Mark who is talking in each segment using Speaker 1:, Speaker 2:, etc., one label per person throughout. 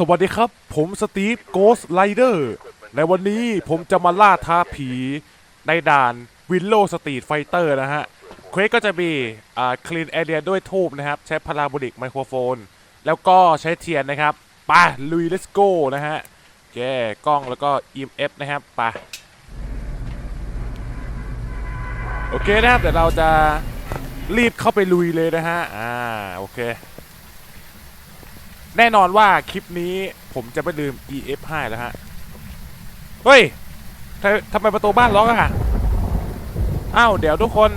Speaker 1: สวัสดีครับ ผมสตีฟโกสไ i เดอร์ในวันนี้ผมจะมาล่าท้าผีในด่านวินโลสตรีทไฟเตอร์นะฮะ เควสก็จะมีอ่าคลีนแอเรียด้วยทูบนะครับ ใช้พาราโบลิกไมโครโฟน แล้วก็ใช้เทียนนะครับไปลุยเลสโก้นะฮะแกกล้องแล้วก็ EMF นะครับไปโอเคนะครับเดี๋ยวเราจะรีบเข้าไปลุยเลยนะฮะ อ่า โอเค แน่นอนว่าคลิปนี้ผมจะไม่ลืม EF ให้แล้วฮะ เฮ้ยทำทำไมประตูบ้านล็อกอะอ้าว เดี๋ยวทุกคน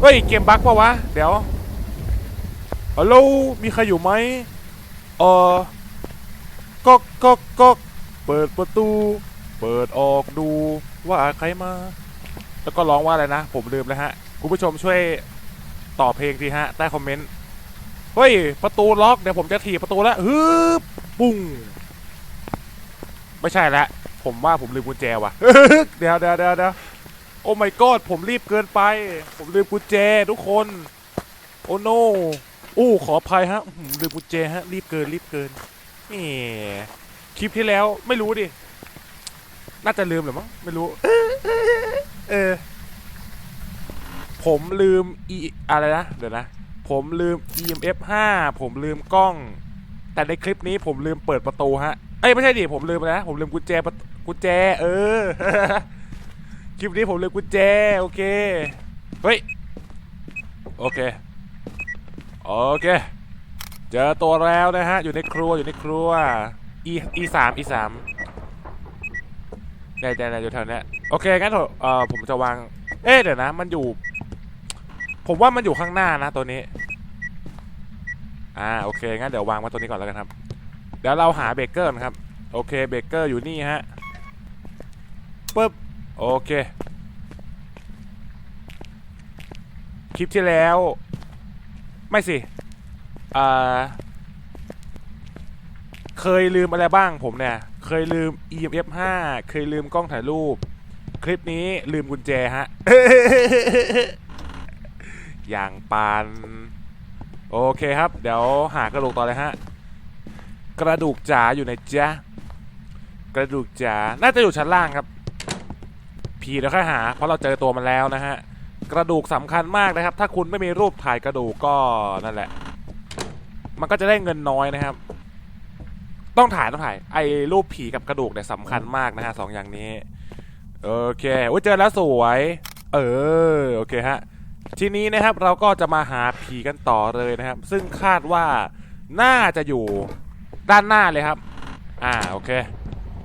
Speaker 1: เฮ้ย เกมบั๊กปะวะ เดี๋ยวฮัลโหลมีใครอยู่ไหมเออก๊อกก๊อกก๊อกเปิดประตู เปิดออกดูว่าใครมา แล้วก็ร้องว่าอะไรนะ ผมลืมแล้วฮะ คุณผู้ชมช่วยต่อเพลงทีฮะ ใต้คอมเมนต์ เฮ้ย ประตูล็อกเดี๋ยวผมจะถีบประตูแล้วฮึบปุ้งไม่ใช่ละผมว่าผมลืมกุญแจว่ะเดี๋ยวเดี๋ยวเดี๋ยวเดี๋ยวโอ้ my god ผมรีบเกินไป ผมลืมกุญแจทุกคน โอ้โนอู้ขออภัยฮะลืมกุญแจฮะ รีบเกินรีบเกินนี่คลิปที่แล้วไม่รู้ดิ น่าจะลืมหรือมั้งไม่รู้ เออ ผมลืมอีอะไรนะ เดี๋ยวนะ ผมลืม EMF 5ผมลืมกล้อง แต่ในคลิปนี้ผมลืมเปิดประตูฮะ เอ้ยไม่ใช่ดิผมลืมนะ ผมลืมกุญแจประกุญแจ เออ คลิปนี้ผมลืมกุญแจ โอเค เฮ้ย โอเค โอเค เจอตัวแล้วนะฮะ อยู่ในครัวอยู่ในครัว E E สาม E สามได้ได้อยู่แถวนี้โอเคงั้นเถอะเอ่อผมจะวาง เอ๊ะเดี๋ยวนะ มันอยู่ ผมว่ามันอยู่ข้างหน้านะตัวนี้ อ่าโอเคงั้นเดี๋ยววางไว้ตัวนี้ก่อนแล้วกันครับ เดี๋ยวเราหาเบเกอร์นะครับ โอเคเบเกอร์อยู่นี่ฮะปึ๊บโอเค คลิปที่แล้ว ไม่สิอ่าเคยลืมอะไรบ้างผมเนี่ย เคยลืม EMF 5เคยลืมกล้องถ่ายรูป คลิปนี้ลืมกุญแจฮะ อย่างปาน โอเคครับ เดี๋ยวหากระดูกต่อเลยฮะ กระดูกจ๋าอยู่ในจ๊ะกระดูกจ๋าน่าจะอยู่ชั้นล่างครับ ผีเดี๋ยวค่อยหา เพราะเราเจอตัวมันแล้วนะฮะ กระดูกสำคัญมากนะครับ ถ้าคุณไม่มีรูปถ่ายกระดูกก็นั่นแหละ มันก็จะได้เงินน้อยนะครับ ต้องถ่ายต้องถ่าย ไอ้รูปผีกับกระดูกเนี่ยสำคัญมากนะฮะสองอย่างนี้ โอเคอุ้ยเจอแล้วสวย เออ โอเคฮะ ทีนี้นะครับเราก็จะมาหาผีกันต่อเลยนะครับ ซึ่งคาดว่าน่าจะอยู่ด้านหน้าเลยครับ อ่าโอเค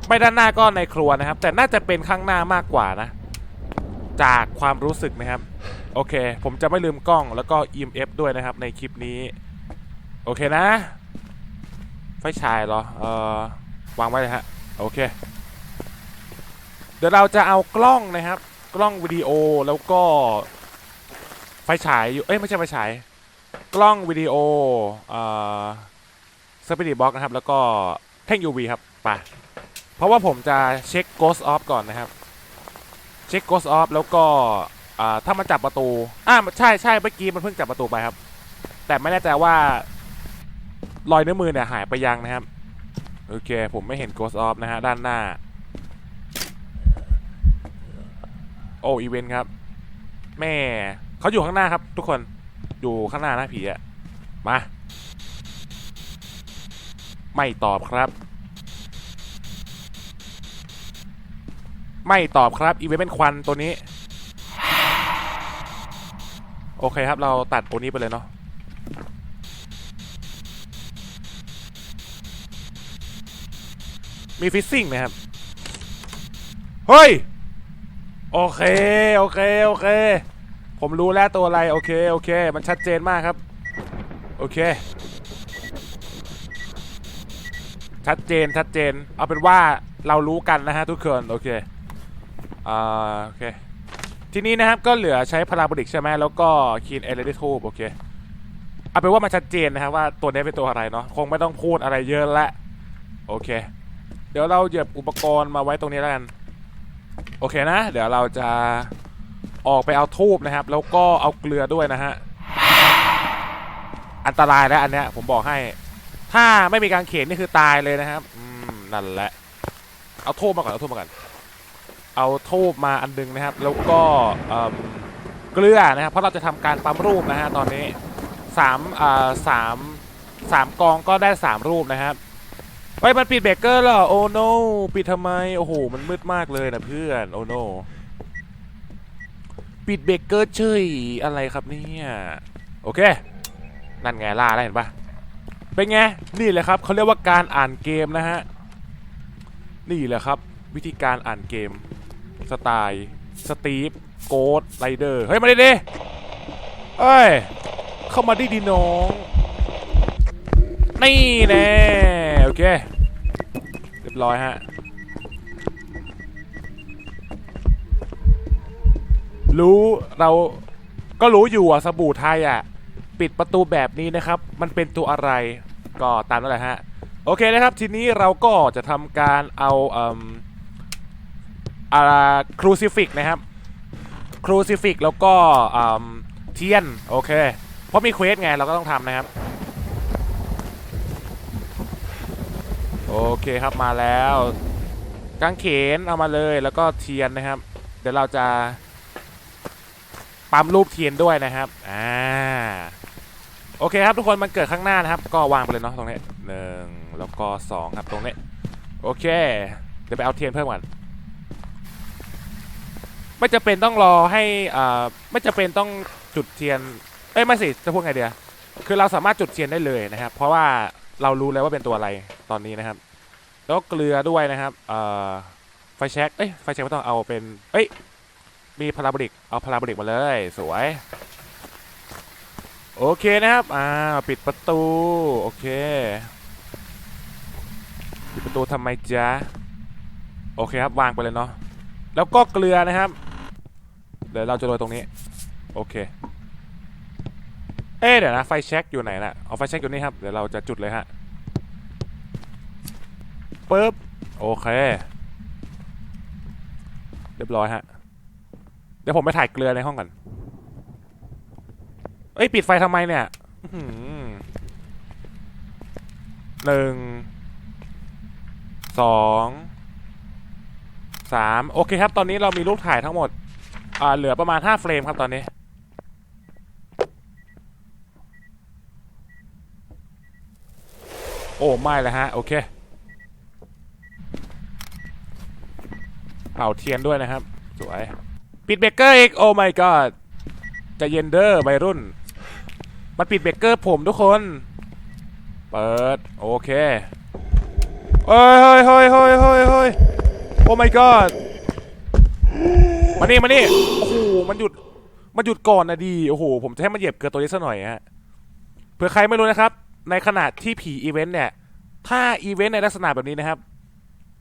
Speaker 1: ไม่ด้านหน้าก็ในครัวนะครับ แต่น่าจะเป็นข้างหน้ามากกว่านะ จากความรู้สึกนะครับ โอเค ผมจะไม่ลืมกล้องแล้วก็ EMF ด้วยนะครับ ในคลิปนี้ โอเคนะ ไฟฉายเหรอเออวางไว้เลยฮะโอเค เดี๋ยวเราจะเอากล้องนะครับ กล้องวิดีโอแล้วก็ ไฟฉายอยู่ เอ้ยไม่ใช่ไฟฉาย กล้องวิดีโอเอ่อสปีดบ็อกนะครับ แล้วก็แท่ง UV ครับไปเพราะว่าผมจะเช็ค Ghost Off ก่อนนะครับ เช็ค Ghost Off แล้วก็อ่าถ้ามันจับประตูอ่าใช่ใช่เมื่อกี้มันเพิ่งจับประตูไปครับ แต่ไม่แน่ใจว่ารอยนิ้วมือเนี่ยหายไปยังนะครับ โอเค ผมไม่เห็น Ghost Off นะฮะด้านหน้า โอ้อีเวนต์ครับ แม่ เขาอยู่ข้างหน้าครับ ทุกคนอยู่ข้างหน้านะผีอะมา ไม่ตอบครับ ไม่ตอบครับอีเวนต์เป็นควันตัวนี้ โอเคครับ เราตัดตัวนี้ไปเลยเนาะมีฟิซซิ่งนะครับ เฮ้ย โอเค โอเค โอเค ผมรู้แล้วตัวอะไร โอเค โอเค มันชัดเจนมากครับ โอเค ชัดเจนชัดเจน เอาเป็นว่าเรารู้กันนะฮะทุกคน โอเคอ่าโอเค ทีนี้นะครับก็เหลือใช้พาราโบลิกใช่ไหมแล้วก็คีนเอเลดิทูบโอเค เอาเป็นว่ามันชัดเจนนะครับว่าตัวนี้เป็นตัวอะไรเนาะ คงไม่ต้องพูดอะไรเยอะละ โอเค เดี๋ยวเราเหยียบอุปกรณ์มาไว้ตรงนี้แล้วกัน โอเคนะ เดี๋ยวเราจะ ออกไปเอาทูบนะครับ แล้วก็เอาเกลือด้วยนะฮะ อันตรายแล้วอันเนี้ยผมบอกให้ ถ้าไม่มีกางเขนนี่คือตายเลยนะครับ อืมนั่นแหละ เอาทูบมาก่อนเอาทูบมาก่อน เอาทูบมาอันดึงนะครับ แล้วก็เอิ่มเกลือนะครับ เพราะเราจะทำการปั๊มรูปนะฮะตอนนี้สามอ่าสามสามกองก็ได้สามรูปนะครับเฮ้ยมันปิดเบรกเกอร์เหรอโอ้โนปิดทำไม โอ้โห มันมืดมากเลยนะเพื่อน โอ้โน ปิดเบรกเกอร์เฉยอะไรครับเนี่ยโอเค นั่นไงล่าได้เห็นปะเป็นไง นี่แหละครับเขาเรียกว่าการอ่านเกมนะฮะ นี่แหละครับ วิธีการอ่านเกม สไตล์สตีฟโกดไรเดอร์เฮ้ย มาดิดิเอ้ย เข้ามาดิดีน้อง นี่แน่โอเค เรียบร้อยฮะ รู้เราก็รู้อยู่อะสบู่ไทยอะ ปิดประตูแบบนี้นะครับ มันเป็นตัวอะไรก็ตามนั่นแหละฮะ โอเคนะครับ ทีนี้เราก็จะทำการเอาเอ่มอ่าครูซิฟิกนะครับครูซิฟิกแล้วก็อืมเทียน โอเค เพราะมีเควสไงเราก็ต้องทำนะครับ โอเคครับมาแล้วกางเขนเอามาเลยแล้วก็เทียนนะครับ เดี๋ยวเราจะ ปั๊มรูปเทียนด้วยนะครับอ่าโอเคครับทุกคนมันเกิดข้างหน้านะครับ ก็วางไปเลยเนาะตรงนี้หนึ่งแล้วก็สองครับตรงนี้โอเค เดี๋ยวไปเอาเทียนเพิ่มก่อนไม่จะเป็นต้องรอให้อ่าไม่จะเป็นต้องจุดเทียนเอ้ยไม่สิจะพูดไงเดียคือเราสามารถจุดเทียนได้เลยนะครับ เพราะว่าเรารู้แล้วว่าเป็นตัวอะไรตอนนี้นะครับ แล้วเกลือด้วยนะครับเอ่อไฟแช็กเอ้ยไฟแช็กไม่ต้องเอาเป็นเอ้ย มีพาราโบลิก เอาพาราโบลิกมาเลย สวย โอเคนะครับ อ่า ปิดประตู โอเค ปิดประตูทำไมจ๊ะ โอเคครับ วางไปเลยเนาะ แล้วก็เกลือนะครับ เดี๋ยวเราจะโรยตรงนี้ โอเค เอ๊ะเดี๋ยวนะ ไฟแช็กอยู่ไหนน่ะเอาไฟแช็กอยู่นี่ครับ เดี๋ยวเราจะจุดเลยฮะปึ๊บ โอเค เรียบร้อยฮะ ดี๋ยวผมไปถ่ายเกลือในห้องก่อน เอ้ย ปิดไฟทำไมเนี่ยหนึ่ง สอง สาม โอเคครับ ตอนนี้เรามีรูปถ่ายทั้งหมด อ่า เหลือประมาณห้าเฟรมครับตอนนี้ โอ้ ไม่แล้วฮะ โอเคเป่าเทียนด้วยนะครับ สวย ปิดเบรกเกอร์อีกโอ้ my god จะเย็นเดอร์วัยรุ่น มันปิดเบรกเกอร์ผมทุกคน เปิด โอเคเฮ้ยเฮ้ยเฮ้ยเฮ้ยเฮ้ยเฮ้ยโอ้ my god มานี่มานี่โอ้โหมันหยุดมันหยุดก่อนนะดีโอ้โหผมจะให้มันเหยียบเกลือตัวนี้สักหน่อยฮะเผื่อใครไม่รู้นะครับ ในขณะที่ผีอีเวนต์เนี่ย ถ้าอีเวนต์ในลักษณะแบบนี้นะครับ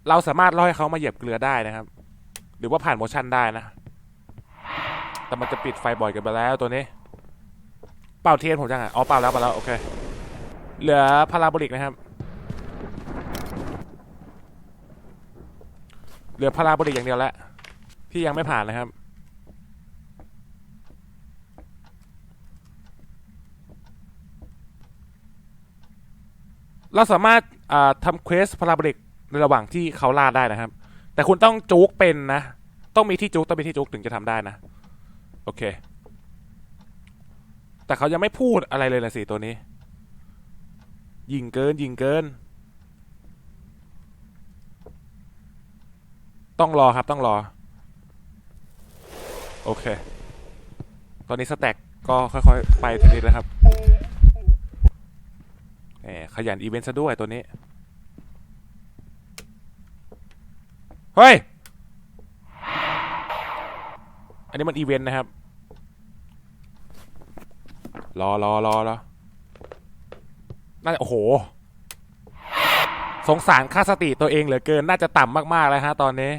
Speaker 1: เราสามารถล่อให้เขามาเหยียบเกลือได้นะครับ หรือว่าผ่านโมชั่นได้นะ แต่มันจะปิดไฟบ่อยกันไปแล้วตัวนี้ เป่าเทียนผมจังอะอ๋อเป่าแล้วเป่าแล้ว โอเค เหลือพาราโบลิกนะครับ เหลือพาราโบลิกอย่างเดียวแล้วที่ยังไม่ผ่านนะครับเราสามารถทำเควสพาราโบลิกในระหว่างที่เขาล่าได้นะครับ แต่คุณต้องจุกเป็นนะ ต้องมีที่จุกต้องมีที่จุกถึงจะทำได้นะ โอเค แต่เขายังไม่พูดอะไรเลยนะสิตัวนี้ ยิงเกินยิงเกิน ต้องรอครับต้องรอ โอเค ตอนนี้สแต็กก็ค่อยๆ ไปทีนี้แล้วครับแหมขยันอีเวนต์ซะด้วยตัวนี้ เฮ้ย อันนี้มันอีเวนต์นะครับ รอรอรอรอน่าโอ้โห สงสารค่าสติตัวเองเหลือเกิน น่าจะต่ำมากๆเลยฮะตอนนี้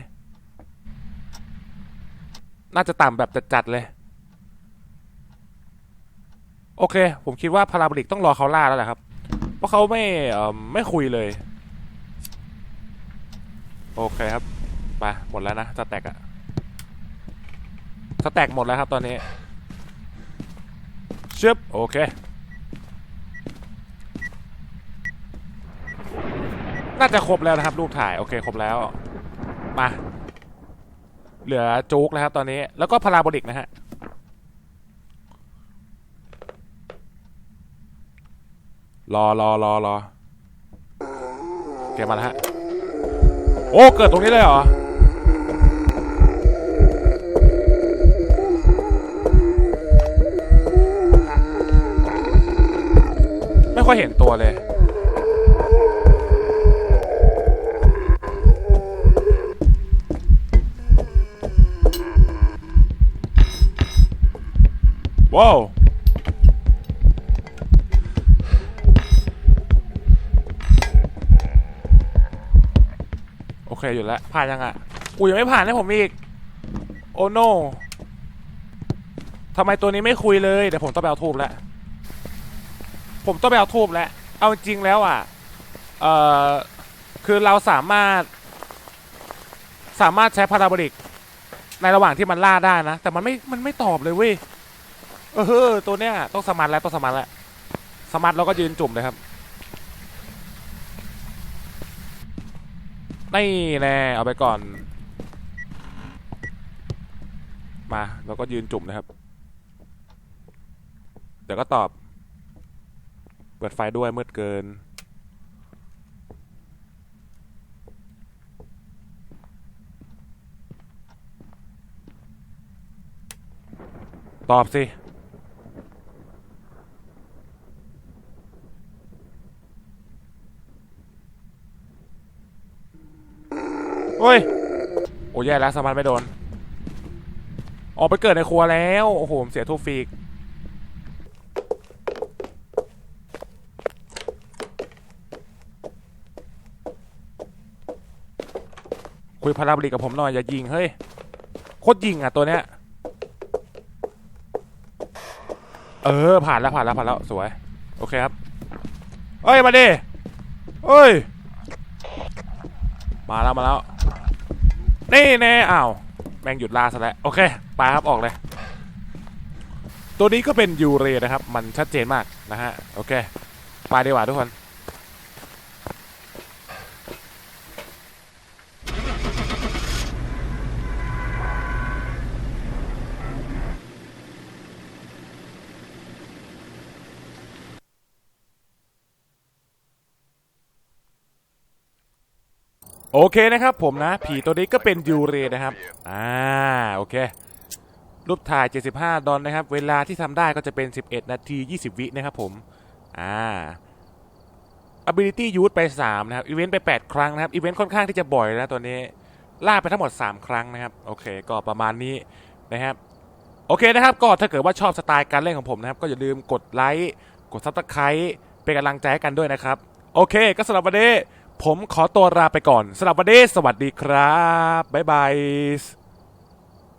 Speaker 1: น่าจะต่ำแบบจัดๆเลย โอเค ผมคิดว่าพาราบลิกต้องรอเขาล่าแล้วแหละครับ เพราะเขาไม่ไม่คุยเลย โอเคครับ ไป หมดแล้วนะสแตกอะสแต็กหมดแล้วครับตอนนี้ ชึบโอเค น่าจะครบแล้วนะครับรูปถ่าย โอเคครบแล้ว มา เหลือจุกนะครับตอนนี้ แล้วก็พาราโบลิกนะฮะรอรอรอรอโอเคมาแล้วฮะ โอ้ เกิดตรงนี้เลยเหรอ ค่อยเห็นตัวเลย ว้าวโอเคอยู่แล้วผ่านยังอะ กูยังไม่ผ่านให้ผมอีก โอ้โนทำไมตัวนี้ไม่คุยเลย เดี๋ยวผมต้องไปเอาทูบแล้ว ผมต้องไปเอาทูบแล้ว เอาจริงแล้วอะ เอ่อ คือเราสามารถ สามารถใช้พาราโบลิก ในระหว่างที่มันล่าได้นะ แต่มันไม่ มันไม่ตอบเลยเว้ย เออ ตัวเนี้ยต้องสมาร์ทแล้วต้องสมาร์ทแล้วสมาร์ทแล้วก็ยืนจุ่มเลยครับนี่แน่เอาไปก่อน มาแล้วก็ยืนจุ่มนะครับ เดี๋ยวก็ตอบ เปิดไฟด้วยมืดเกิน ตอบสิโอ้ย โอ้ยแย่แล้วสมาร์ทไม่โดน ออกไปเกิดในครัวแล้ว โอ้โหเสียทูบฟรีก คุยพาราบริกกับผมหน่อยอย่ายิงเฮ้ยโคตรยิงอะตัวเนี้ยเออผ่านแล้วผ่านแล้วผ่านแล้วสวยโอเคครับเอ้ยมาดิเอ้ยมาแล้วมาแล้วนี่แน่อ้าวแม่งหยุดลาซะแล้วโอเคไปครับออกเลย ตัวนี้ก็เป็นยูเรนะครับ มันชัดเจนมากนะฮะโอเคไปดีกว่าทุกคน โอเคนะครับผมนะ ผีตัวนี้ก็เป็นยูเรนะครับ อ่า โอเค รูปถ่าย 75 ดอลนะครับ เวลาที่ทำได้ก็จะเป็น 11 นาที 20 วินะครับผม อ่า ability use ไป 3 นะครับ event ไป 8 ครั้งนะครับ event ค่อนข้างที่จะบ่อยนะตัวนี้ ล่าไปทั้งหมด 3 ครั้งนะครับ โอเค ก็ประมาณนี้นะครับ โอเคนะครับ ก็ถ้าเกิดว่าชอบสไตล์การเล่นของผมนะครับ ก็อย่าลืมกดไลค์ กด subscribe เป็นกำลังใจให้กันด้วยนะครับ โอเค ก็สำหรับวันนี้ ผมขอตัวลาไปก่อนสำหรับวันนี้สวัสดีครับ บ๊ายบาย